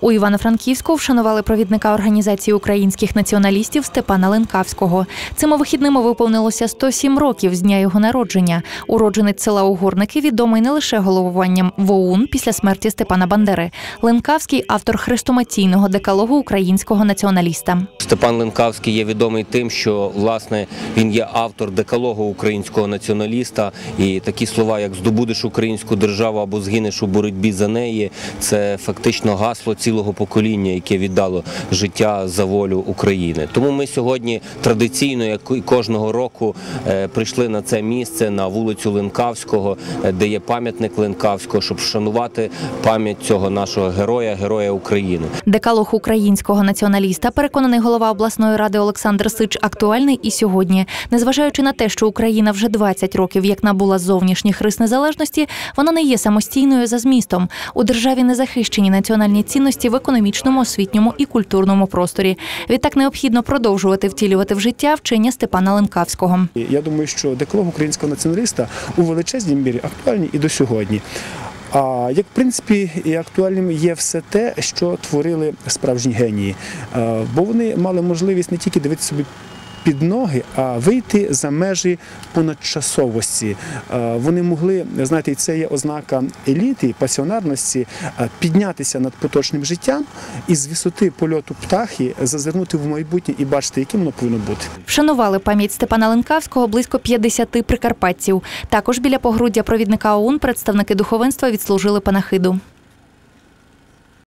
У Івано-Франківську вшанували провідника організації українських націоналістів Степана Ленкавського. Цими вихідними виповнилося 107 років з дня його народження. Уродженець села Угорники відомий не лише головуванням в ОУН після смерті Степана Бандери. Ленкавський автор хрестоматійного декалогу українського націоналіста. Степан Ленкавський є відомий тим, що власне він є автор декалогу українського націоналіста, і такі слова, як здобудеш українську державу або згинеш у боротьбі за неї, це фактично гасло цілого покоління, яке віддало життя за волю України. Тому ми сьогодні традиційно, як і кожного року, е, прийшли на це місце на вулицю Ленкавського, е, де є пам'ятник Ленкавського, щоб вшанувати пам'ять цього нашого героя, героя України. Декалог українського націоналіста, переконаний голова обласної ради Олександр Сич, актуальний і сьогодні. Незважаючи на те, що Україна вже 20 років як набула зовнішніх рис незалежності, вона не є самостійною за змістом. У державі не захищені національні цінності в економічному, освітньому і культурному просторі. Відтак необхідно продовжувати втілювати в життя вчення Степана Ленкавського. Я думаю, що декалог українського націоналіста у величезній мірі актуальні і до сьогодні. А як в принципі і актуальним є все те, що творили справжні генії, бо вони мали можливість не тільки дивитися собі. Під ноги, а вийти за межі понадчасовості. Е, Вони могли, знаєте, це є ознака еліти, пасіонарності, е, піднятися над поточним життям і з висоти польоту птахи зазирнути в майбутнє і бачити, яким воно повинно бути. Вшанували пам'ять Степана Ленкавського близько 50 прикарпатців. Також біля погруддя провідника ОУН представники духовенства відслужили панахиду.